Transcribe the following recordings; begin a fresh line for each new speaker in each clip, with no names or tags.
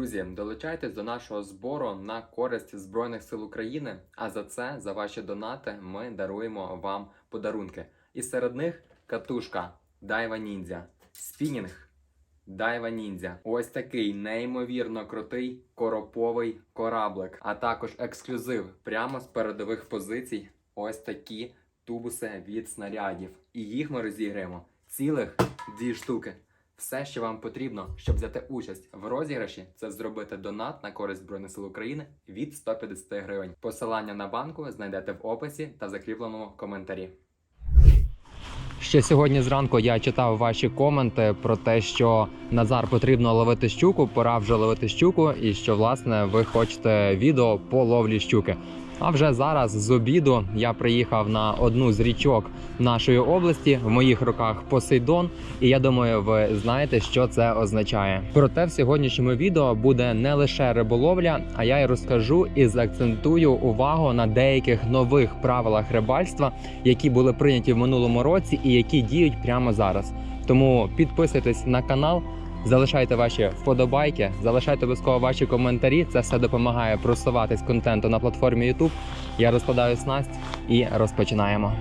Друзі, долучайтесь до нашого збору на користь Збройних сил України. А за це, за ваші донати, ми даруємо вам подарунки. І серед них катушка Дайва Ніндзя, спінінг Дайва Ніндзя. Ось такий неймовірно крутий короповий кораблик, а також ексклюзив прямо з передових позицій. Ось такі тубуси від снарядів. І їх ми розіграємо цілих дві штуки. Все, що вам потрібно, щоб взяти участь в розіграші, це зробити донат на користь Збройних сил України від 150 гривень. Посилання на банку знайдете в описі та закріпленому коментарі. Ще сьогодні зранку я читав ваші коменти про те, що Назар потрібно ловити щуку, пора вже ловити щуку, і що власне ви хочете відео по ловлі щуки. А вже зараз з обіду я приїхав на одну з річок нашої області. В моїх руках Посейдон, і я думаю, ви знаєте, що це означає. Проте в сьогоднішньому відео буде не лише риболовля, а я й розкажу і заакцентую увагу на деяких нових правилах рибальства, які були прийняті в минулому році і які діють прямо зараз. Тому підписуйтесь на канал. Залишайте ваші вподобайки, залишайте обов'язково ваші коментарі. Це все допомагає просуватись контенту на платформі YouTube. Я розкладаю снасть і розпочинаємо.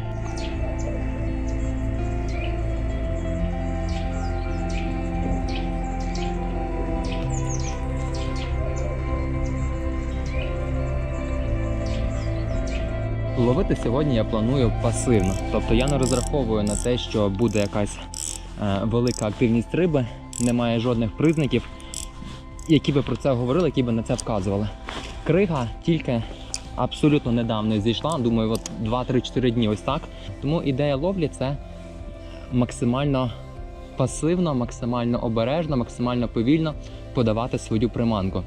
Ловити сьогодні я планую пасивно, тобто я не розраховую на те, що буде якась е, велика активність риби, немає жодних признаків, які би про це говорили, які би на це вказували. Крига тільки абсолютно недавно зійшла, думаю, от 2-3-4 дні ось так. Тому ідея ловлі це максимально пасивно, максимально обережно, максимально повільно подавати свою приманку.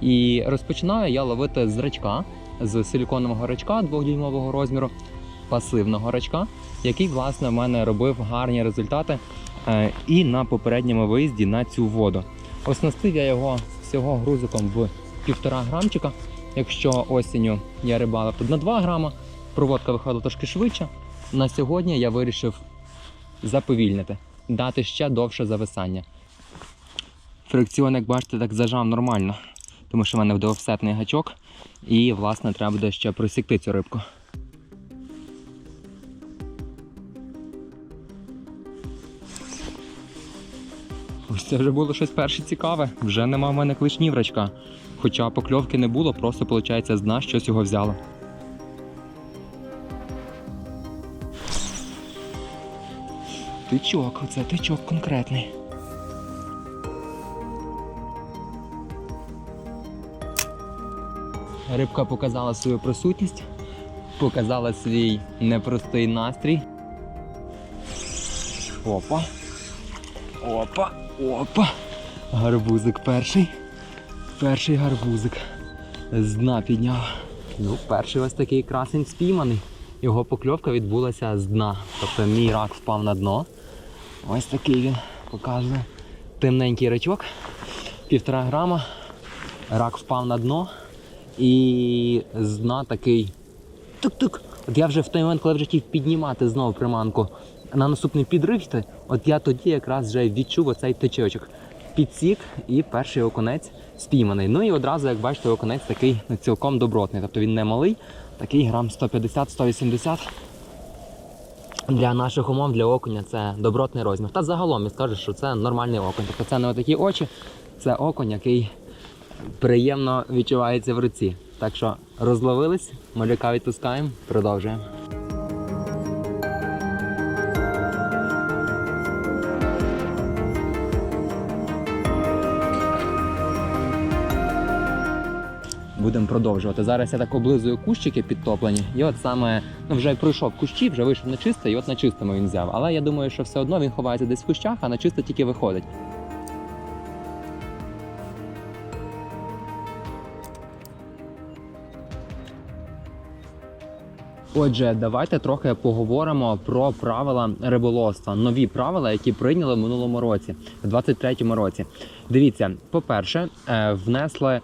І розпочинаю я ловити з рачка, з силіконового рачка 2-дюймового розміру, пасивного рачка, який, власне, в мене робив гарні результати і на попередньому виїзді на цю воду. Оснастив я його всього грузиком в півтора грамчика. Якщо осінню я рибалив тут на 2 грама, проводка виходила трошки швидше. На сьогодні я вирішив заповільнити, дати ще довше зависання. Фрикціон, як бачите, так зажав нормально, тому що в мене буде офсетний гачок, і, власне, треба буде ще просікти цю рибку. Це вже було щось перше цікаве. Вже нема в мене клишнів рачка. Хоча покльовки не було, просто, виходить, з дна щось його взяло. Тичок, оце тичок конкретний. Рибка показала свою присутність, показала свій непростий настрій. Опа. Опа, опа. Гарбузик перший. Перший гарбузик. З дна підняв. Ну, перший ось такий красень спійманий. Його покльовка відбулася з дна. Тобто мій рак впав на дно. Ось такий він показує. Темненький рачок. Півтора грама. Рак впав на дно. І з дна такий. Тук-тук. От я вже в той момент, коли вже хотів піднімати знову приманку на наступний підрив йти, от я тоді якраз вже відчув оцей течочок. Підсік і перший окунець спійманий. Ну і одразу, як бачите, окунець такий ну, цілком добротний. Тобто він не малий, такий грам 150-180. Для наших умов, для окуня це добротний розмір. Та загалом я скажу, що це нормальний окунь. Тобто це не отакі очі, це окунь, який приємно відчувається в руці. Так що розловились, малюка відпускаємо, продовжуємо. Будемо продовжувати. Зараз я так облизую кущики підтоплені, і от саме ну, вже пройшов кущі, вже вийшов на чисте, і от на чистому він взяв. Але я думаю, що все одно він ховається десь в кущах, а на чисте тільки виходить. Отже, давайте трохи поговоримо про правила риболовства. Нові правила, які прийняли в минулому році, в 23-му році. Дивіться, по-перше, е, внесли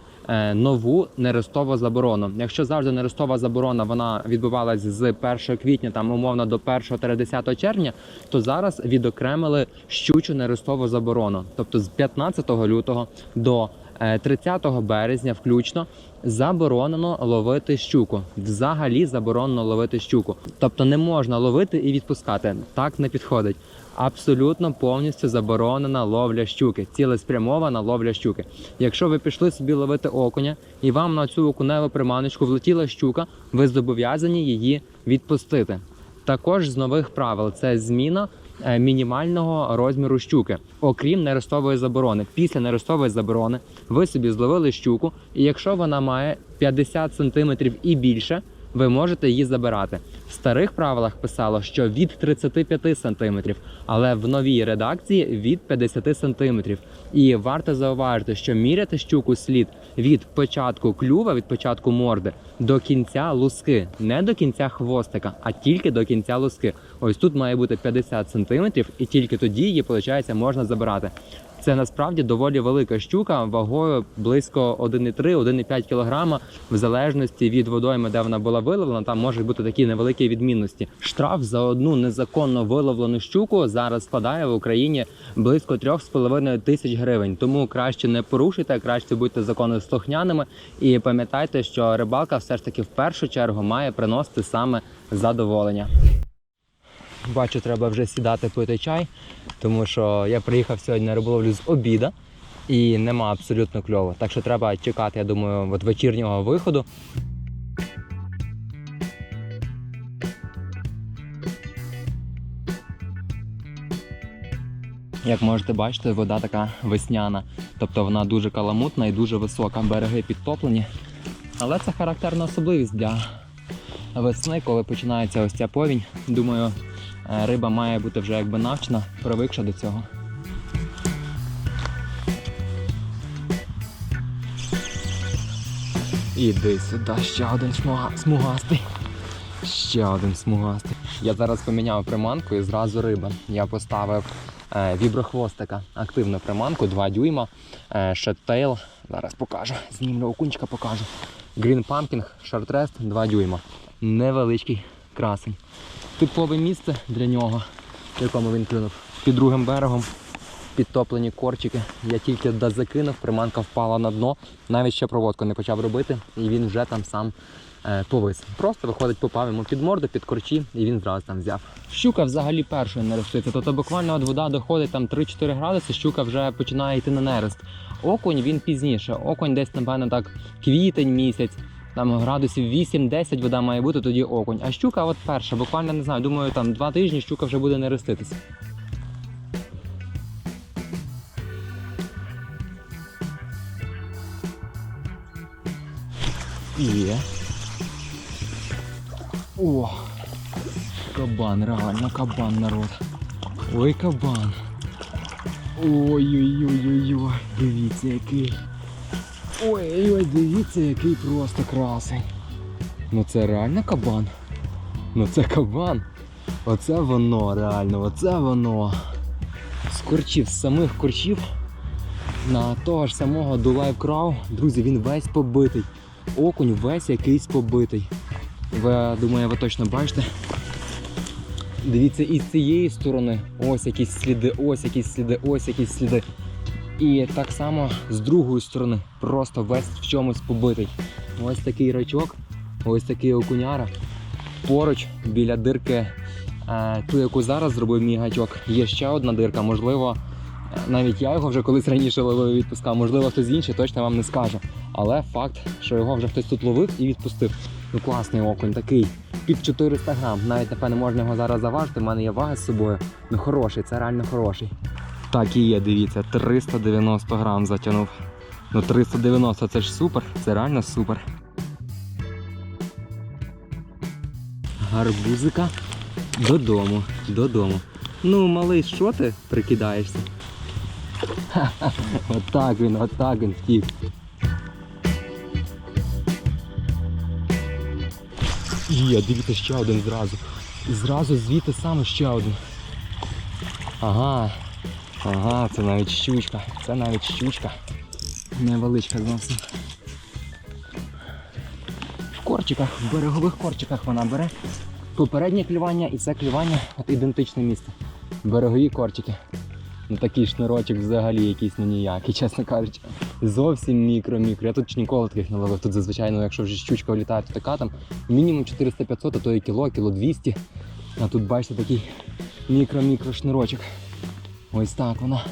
нову нерестову заборону. Якщо завжди нерестова заборона вона відбувалась з 1 квітня, там умовно до 1-10 червня, то зараз відокремили щучу нерестову заборону. Тобто з 15 лютого до
е, 30 березня включно заборонено ловити щуку. Взагалі заборонено ловити щуку. Тобто не можна ловити і відпускати. Так не підходить. Абсолютно повністю заборонена ловля щуки, цілеспрямована ловля щуки. Якщо ви пішли собі ловити окуня і вам на цю окуневу приманочку влетіла щука, ви зобов'язані її відпустити. Також з нових правил це зміна е, мінімального розміру щуки, окрім нерестової заборони. Після нерестової заборони ви собі зловили щуку, і якщо вона має 50 см і більше, ви можете її забирати. В старих правилах писало, що від 35 см, але в новій редакції від 50 см. І варто зауважити, що міряти щуку слід від початку клюва, від початку морди до кінця луски, не до кінця хвостика, а тільки до кінця луски. Ось тут має бути 50 см, і тільки тоді її, виходить, можна забирати. Це насправді доволі велика щука вагою близько 1,3-1,5 кг, в залежності від водойми, де вона була виловлена. Там можуть бути такі невеликі відмінності. Штраф за одну незаконно виловлену щуку зараз складає в Україні близько 3,5 тисяч гривень. Тому краще не порушуйте, краще будьте законослухняними і пам'ятайте, що рибалка все ж таки в першу чергу має приносити саме задоволення. Бачу, треба вже сідати пити чай, тому що я приїхав сьогодні на риболовлю з обіда і нема абсолютно кльово. Так що треба чекати, я думаю, от вечірнього виходу. Як можете бачити, вода така весняна, тобто вона дуже каламутна і дуже висока. Береги підтоплені. Але це характерна особливість для весни, коли починається ось ця повінь. Думаю, риба має бути вже якби навчена, привикша до цього. Іди сюди, ще один смуга... смугастий. Ще один смугастий. Я зараз поміняв приманку і зразу риба. Я поставив е, віброхвостика, активну приманку, 2 дюйма, е, шеттейл. Зараз покажу. Знімлю окунчика, покажу. Green Pumpkin, шартрест 2 дюйма. Невеличкий красень. Типове місце для нього, в якому він клюнув. Під другим берегом підтоплені корчики. Я тільки де закинув, приманка впала на дно. Навіть ще проводку не почав робити, і він вже там сам е, повис. Просто виходить, попав йому під морду, під корчі, і він зразу там взяв. Щука взагалі першою нереститься. Тобто буквально от вода доходить там 3-4 градуси, щука вже починає йти на нерест. Окунь він пізніше. Окунь десь, напевно, так квітень місяць. Там градусів 8-10 вода має бути, тоді окунь. А щука от перша, буквально не знаю, думаю, там два тижні щука вже буде нереститися. Є. О! Кабан, реально кабан народ. Ой, кабан. Ой-ой-ой-ой-ой, дивіться який. Ой-ой, дивіться, який просто красень. Ну це реально кабан. Ну це кабан. Оце воно реально, оце воно. З корчів, з самих корчів на того ж самого Дулайв Крау. Друзі, він весь побитий. Окунь весь якийсь побитий. Ви, думаю, ви точно бачите. Дивіться, і з цієї сторони ось якісь сліди, ось якісь сліди, ось якісь сліди. І так само з другої сторони, просто весь в чомусь побитий. Ось такий рачок, ось такий окуняра. Поруч біля дирки, е, ту, яку зараз зробив мій гачок, є ще одна дирка. Можливо, е, навіть я його вже колись раніше ловив і відпускав, можливо, хтось інший точно вам не скаже. Але факт, що його вже хтось тут ловив і відпустив. Ну класний окунь, такий під 400 грам. Навіть напевно можна його зараз заважити. У мене є вага з собою. Ну хороший, це реально хороший. Так і є, дивіться, 390 грам затягнув. Ну 390 це ж супер, це реально супер. Гарбузика додому, додому. Ну, малий, що ти прикидаєшся? Ха-ха, Отак він, отак він втік. Є, дивіться, ще один зразу. І зразу звідти саме ще один. Ага. Ага, це навіть щучка. Це навіть щучка. Невеличка зовсім. В корчиках, в берегових корчиках вона бере. Попереднє клювання і це клювання от ідентичне місце. Берегові корчики. Ну такий шнурочок взагалі якийсь ну ніякий, чесно кажучи. Зовсім мікро-мікро. Я тут ще ніколи таких не ловив. Тут зазвичай, ну, якщо вже щучка влітає, то така там мінімум 400-500, а то і кіло, кіло 200. А тут бачите такий мікро-мікро шнурочок. Ось так вона.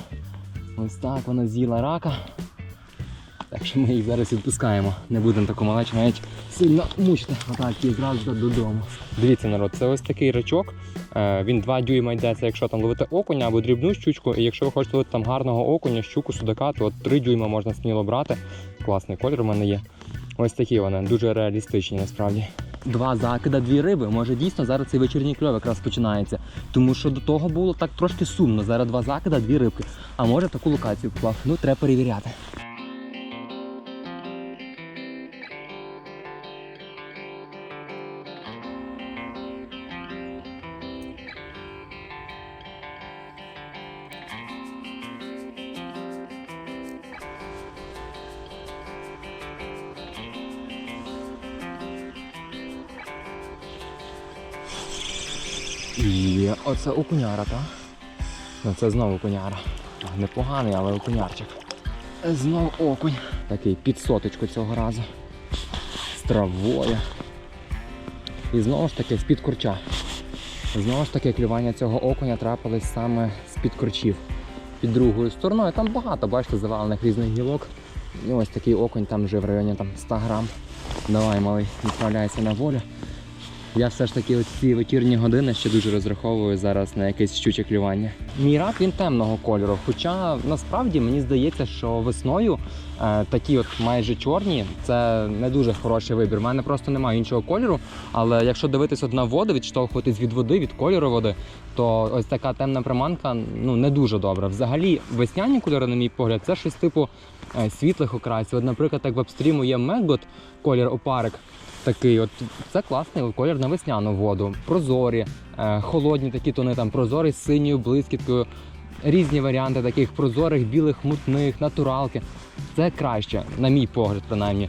Ось так вона з'їла рака. Так що ми їх зараз відпускаємо. Не будемо таку малечу навіть сильно мучити. Отак і зразу додому. Дивіться, народ, це ось такий рачок. Е, Він 2 дюйма йде, це якщо там ловити окуня або дрібну щучку. І якщо ви хочете ловити там гарного окуня, щуку, судака, то от 3 дюйма можна сміло брати. Класний колір у мене є. Ось такі вони, дуже реалістичні насправді. Два закида, дві риби. Може дійсно зараз цей вечірній кльов якраз починається. Тому що до того було так трошки сумно. Зараз два закида, дві рибки. А може таку локацію вклав. Ну треба перевіряти. І оце окуняра, так? Ну, це знову окуняра. Непоганий, але окунярчик. Знову окунь. Такий під соточку цього разу. З травою. І знову ж таки з-під корча. Знову ж таки, клювання цього окуня трапилось саме з-під корчів. Під другою стороною. Там багато, бачите, завалених різних гілок. І ось такий окунь там вже в районі там, 100 грам. Давай, малий, відправляйся на волю. Я все ж таки ось ці вечірні години ще дуже розраховую зараз на якесь щуче клювання. Мій рак він темного кольору. Хоча насправді мені здається, що весною е, такі от майже чорні це не дуже хороший вибір. У мене просто немає іншого кольору. Але якщо дивитись на воду, відштовхуватись від води, від кольору води, то ось така темна приманка ну не дуже добра. Взагалі, весняні кольори, на мій погляд, це щось типу е, світлих окрасів. От, наприклад, як в апстріму є Мегот, колір опарик. Такий, от це класний колір на весняну воду. Прозорі, е, холодні такі тони, там прозорі з синьою блискіткою. Різні варіанти таких прозорих, білих, мутних, натуралки. Це краще, на мій погляд, принаймні.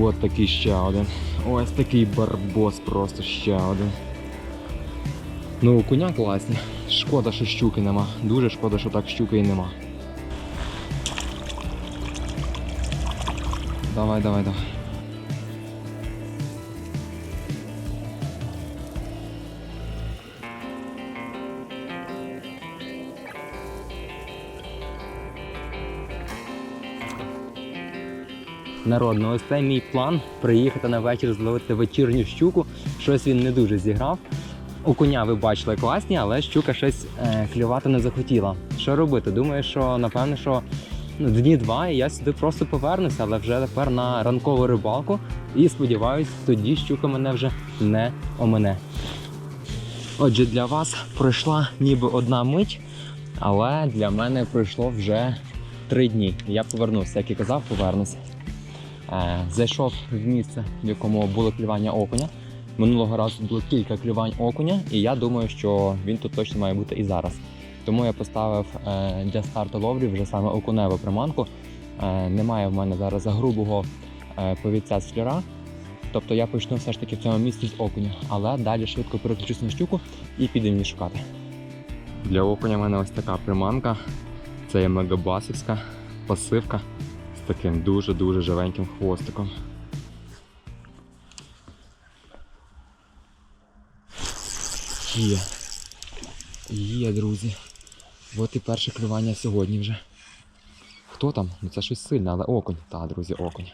От такий ще один. Ось такий барбос просто ще один. Ну, коня класні. Шкода, що щуки нема. Дуже шкода, що так щуки і нема. Давай, давай, давай. Народно, ось це мій план приїхати на вечір зловити вечірню щуку. Щось він не дуже зіграв. У коня ви бачили класні, але щука щось е, клювати не захотіла. Що робити? Думаю, що напевно, що ну, дні два і я сюди просто повернуся, але вже тепер на ранкову рибалку. І сподіваюсь, тоді щука мене вже не омине. Отже, для вас пройшла ніби одна мить, але для мене пройшло вже три дні. Я повернуся, як і казав, повернуся. Зайшов в місце, в якому було клювання окуня. Минулого разу було кілька клювань окуня, і я думаю, що він тут точно має бути і зараз. Тому я поставив е, для старту ловлі вже саме окуневу приманку. Е, Немає в мене зараз грубого е, повідця з фліра. Тобто я почну все ж таки в цьому місці з окуня, але далі швидко переключусь на щуку і підемо її шукати. Для окуня в мене ось така приманка. Це є мегабасівська пасивка таким дуже-дуже живеньким хвостиком. Є. Є, друзі. От і перше клювання сьогодні вже. Хто там? Ну це щось сильне, але окунь. Та, друзі, окунь.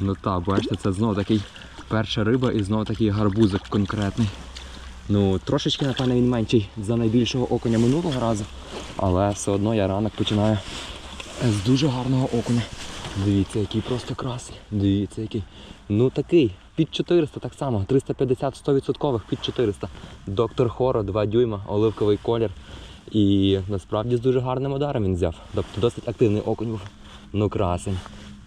Ну так, бачите, це знову такий перша риба і знову такий гарбузик конкретний. Ну, трошечки, напевно, він менший за найбільшого окуня минулого разу, але все одно я ранок починаю з дуже гарного окуня. Дивіться, який просто красний. Дивіться, який. Ну такий, під 400 так само, 350 100% під 400. Доктор Хоро, 2 дюйма, оливковий колір. І насправді з дуже гарним ударом він взяв. Тобто досить активний окунь був. Ну красень.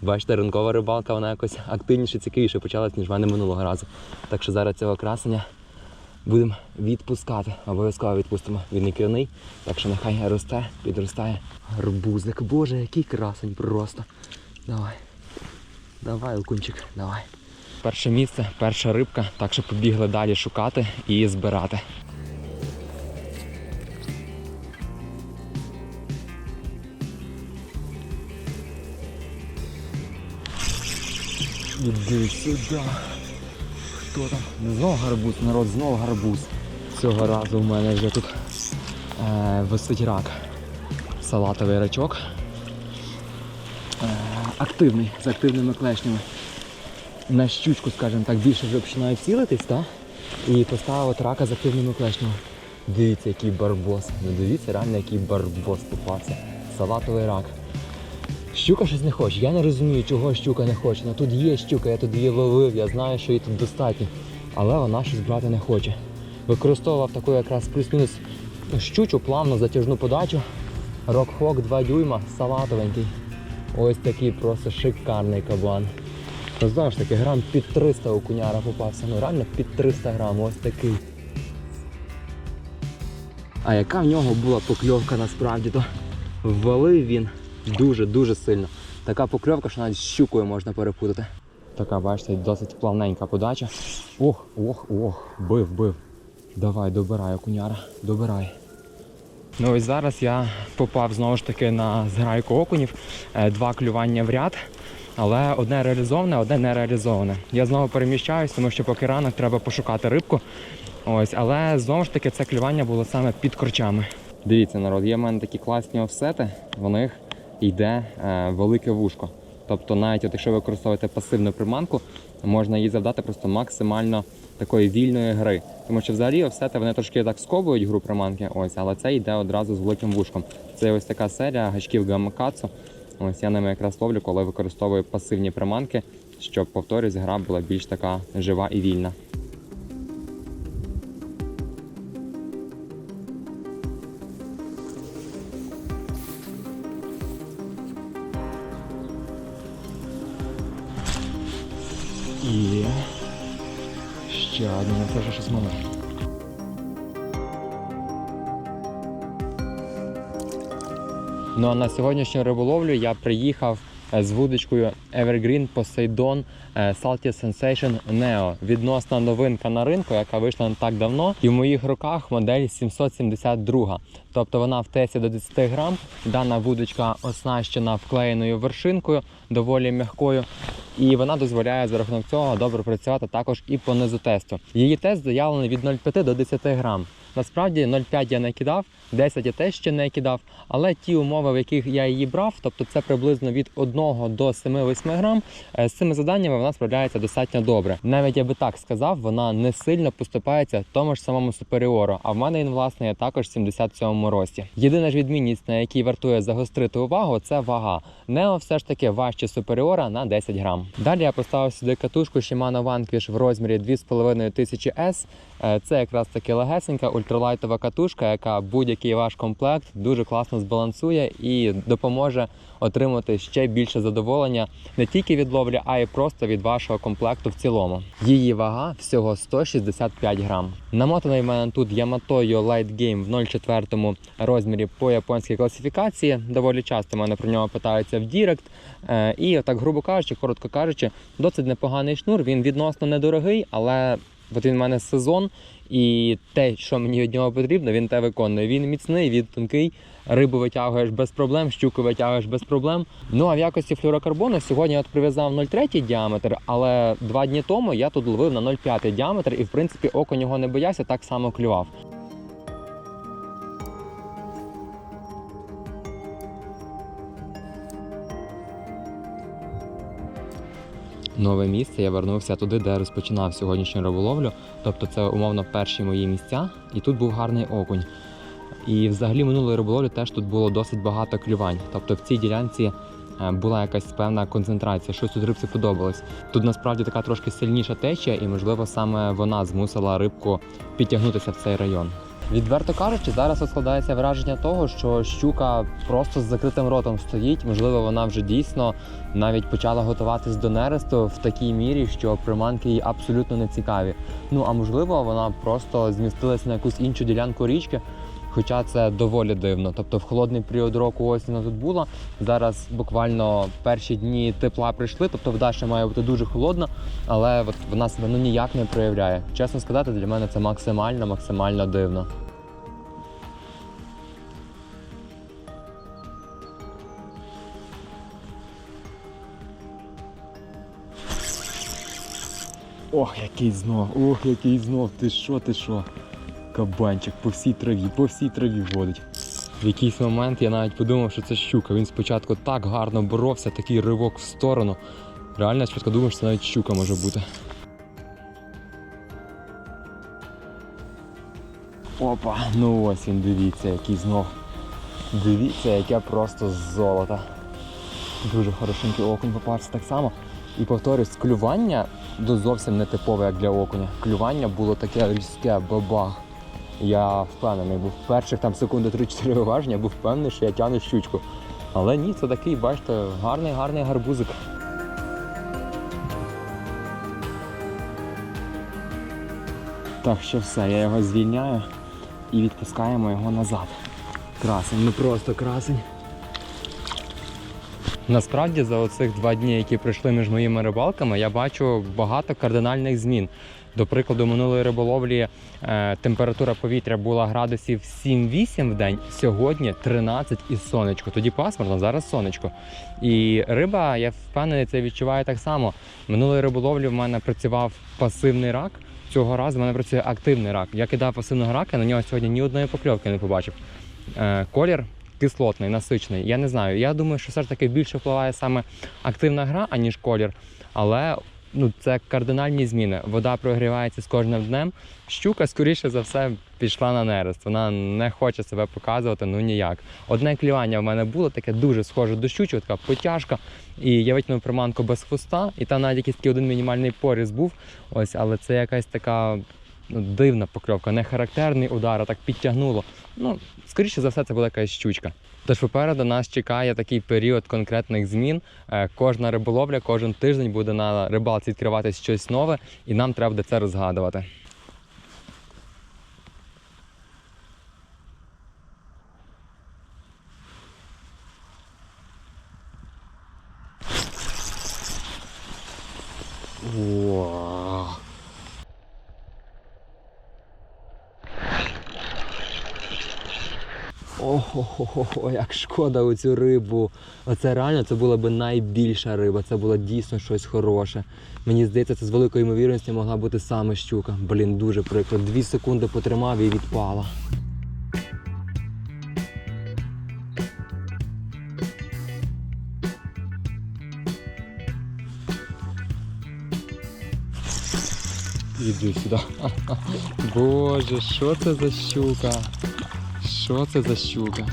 Бачите, ранкова рибалка, вона якось активніше, цікавіше почалась, ніж в мене минулого разу. Так що зараз цього красення будемо відпускати. Обов'язково відпустимо. Він не кірний, так що нехай росте, підростає. Гарбузик. Боже, який красень просто. Давай. Давай, окунчик, давай. Перше місце, перша рибка, так що побігли далі шукати і збирати. Іди сюди. Хто там? Знову гарбуз, народ, знову гарбуз. Цього разу в мене вже тут е, висить рак. Салатовий рачок. Активний, з активними клешнями. На щучку, скажімо так, більше вже починає цілитись, так? І поставив рака з активними клешнями. Дивіться, який барбос. Ну дивіться, реально який барбос попався. Салатовий рак. Щука щось не хоче. Я не розумію, чого щука не хоче. Ну тут є щука, я тут її ловив, я знаю, що її тут достатньо. Але вона щось брати не хоче. Використовував таку якраз плюс-мінус щучу, плавну затяжну подачу. Рокхок 2 дюйма, салатовенький. Ось такий просто шикарний кабан. То знову ж таки, грам під 300 окуняра попався. Ну реально під 300 грам, ось такий. А яка в нього була покльовка насправді, то ввалив він дуже-дуже сильно. Така покльовка, що навіть з щукою можна перепутати. Така, бачите, досить плавненька подача. Ох, ох, ох, бив, бив. Давай, добирай, окуняра, добирай. Ну ось зараз я попав знову ж таки на зграйку окунів, Е, два клювання в ряд, але одне реалізоване, одне не реалізоване. Я знову переміщаюсь, тому що поки ранок треба пошукати рибку. Ось, але знову ж таки це клювання було саме під корчами. Дивіться, народ, є в мене такі класні офсети, в них йде е, велике вушко. Тобто, навіть от якщо ви використовуєте пасивну приманку, можна їй завдати просто максимально такої вільної гри. Тому що взагалі офсети вони трошки так сковують гру приманки, ось, але це йде одразу з великим вушком. Це ось така серія гачків гамакацу. Ось я ними якраз ловлю, коли використовую пасивні приманки, щоб повторюсь, гра була більш така жива і вільна. Ще одне, це вже щось мале. Ну а на сьогоднішню риболовлю я приїхав е, з вудочкою Evergreen Poseidon е, Salty Sensation Neo. Відносна новинка на ринку, яка вийшла не так давно. І в моїх руках модель 772. Тобто вона в тесі до 10 грам. Дана вудочка оснащена вклеєною вершинкою, доволі м'якою. І вона дозволяє за рахунок цього добре працювати також і по низу тесту. Її тест заявлений від 0,5 до 10 грам. Насправді 0,5 я не кидав, 10 я теж ще не кидав, але ті умови, в яких я її брав, тобто це приблизно від 1 до 7-8 грам, е, з цими заданнями вона справляється достатньо добре. Навіть я би так сказав, вона не сильно поступається тому ж самому суперіору. А в мене він власне є також 77 рості. Єдина ж відмінність, на якій вартує загострити увагу, це вага. Нео все ж таки важче суперіора на 10 грам. Далі я поставив сюди катушку Shimano Vanquish в розмірі 2500 S. Е, Це якраз таки легесенька ультралайтова катушка, яка будь-який ваш комплект дуже класно збалансує і допоможе отримати ще більше задоволення не тільки від ловлі, а й просто від вашого комплекту в цілому. Її вага всього 165 грам. Намотаний в мене тут Yamato Light Game в 0,4 розмірі по японській класифікації. Доволі часто мене про нього питаються в Дірект. І так, грубо кажучи, коротко кажучи, досить непоганий шнур. Він відносно недорогий, але От він в мене сезон, і те, що мені від нього потрібно, він те виконує. Він міцний, він тонкий, рибу витягуєш без проблем, щуку витягуєш без проблем. Ну а в якості флюрокарбону сьогодні я от прив'язав 0,3 діаметр, але два дні тому я тут ловив на 0,5 діаметр, і в принципі око його не боявся, так само клював. Нове місце. Я вернувся туди, де розпочинав сьогоднішню риболовлю. Тобто це умовно перші мої місця, і тут був гарний окунь. І взагалі минулої риболовлі теж тут було досить багато клювань. Тобто в цій ділянці е, була якась певна концентрація, щось тут рибці подобалось. Тут насправді така трошки сильніша течія, і можливо саме вона змусила рибку підтягнутися в цей район. Відверто кажучи, зараз складається враження того, що щука просто з закритим ротом стоїть. Можливо, вона вже дійсно навіть почала готуватись до нересту в такій мірі, що приманки їй абсолютно не цікаві. Ну а можливо, вона просто змістилася на якусь іншу ділянку річки. Хоча це доволі дивно. Тобто в холодний період року ось вона тут була. Зараз буквально перші дні тепла прийшли, тобто вода ще має бути дуже холодна, але от вона себе ну ніяк не проявляє. Чесно сказати, для мене це максимально, максимально дивно. Ох, який знов, ох, який знов, ти що, ти що? Кабанчик по всій траві, по всій траві водить. В якийсь момент я навіть подумав, що це щука. Він спочатку так гарно боровся, такий ривок в сторону. Реально я спочатку думав, що це навіть щука може бути. Опа, ну ось він, дивіться, який знов. Дивіться, яке просто золото. Дуже хорошенький окунь попався так само. І повторюсь, клювання зовсім не типове, як для окуня. Клювання було таке різке, бабах. Я впевнений, був перших там секунди 3-4 виваження, був впевнений, що я тягну щучку. Але ні, це такий, бачите, гарний, гарний гарбузик. Так, що все, я його звільняю і відпускаємо його назад. Красень, ну просто красень. Насправді за оцих два дні, які пройшли між моїми рибалками, я бачу багато кардинальних змін. До прикладу, минулої риболовлі е, температура повітря була градусів 7-8 в день. Сьогодні 13 і сонечко. Тоді пасмурно, зараз сонечко. І риба, я впевнений, це відчуває так само. Минулої риболовлі в мене працював пасивний рак. Цього разу в мене працює активний рак. Я кидав пасивного рака, на нього сьогодні ні одної покльовки не побачив. Е, колір кислотний, насичений. Я не знаю. Я думаю, що все ж таки більше впливає саме активна гра, аніж колір. Але ну, це кардинальні зміни. Вода прогрівається з кожним днем. Щука, скоріше за все, пішла на нерест. Вона не хоче себе показувати, ну ніяк. Одне клювання в мене було таке дуже схоже до щучого, така потяжка. І я витягнув приманку без хвоста, і там навіть якийсь такий один мінімальний поріз був. Ось, але це якась така дивна покльовка, не характерний удар, а так підтягнуло. Ну, скоріше за все, це була якась щучка. Тож попереду нас чекає такий період конкретних змін. Е, Кожна риболовля, кожен тиждень буде на рибалці відкриватись щось нове, і нам треба буде це розгадувати. О. Ого, як шкода оцю рибу. Оце реально це була би найбільша риба. Це було дійсно щось хороше. Мені здається, це з великою ймовірністю могла бути саме щука. Блін, дуже прикро. Дві секунди потримав і відпала. Іди сюди. Боже, що це за щука? Що це за щука?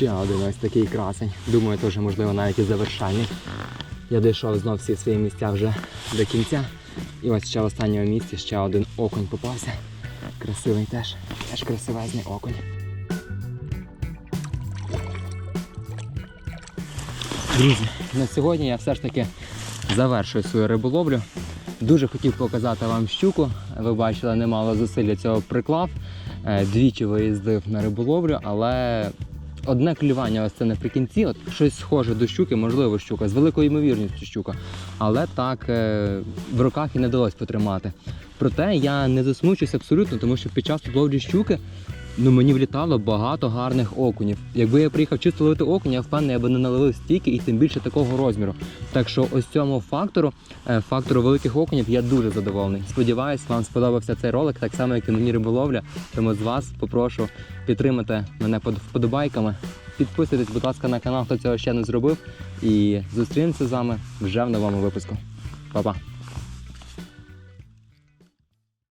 Ще один ось такий красень. Думаю, теж можливо навіть і завершальний. Я дійшов знов всі свої місця вже до кінця. І ось ще в останньому місці ще один окунь попався. Красивий теж. Теж красивезний окунь. Друзі, на сьогодні я все ж таки завершую свою риболовлю. Дуже хотів показати вам щуку. Ви бачили, немало зусиль для цього приклав. Е, Двічі виїздив на риболовлю, але одне клювання ось це наприкінці, от щось схоже до щуки, можливо, щука, з великою ймовірністю щука. Але так е, в руках і не вдалося потримати. Проте я не засмучуюсь абсолютно, тому що під час ловлі щуки ну мені влітало багато гарних окунів. Якби я приїхав чисто ловити окуня, я впевнений, я би не наловив стільки і тим більше такого розміру. Так що ось цьому фактору, е, фактору великих окунів, я дуже задоволений. Сподіваюсь, вам сподобався цей ролик, так само, як і мені риболовля. Тому з вас попрошу підтримати мене под вподобайками. Підписуйтесь, будь ласка, на канал, хто цього ще не зробив. І зустрінемося з вами вже в новому випуску. Па-па!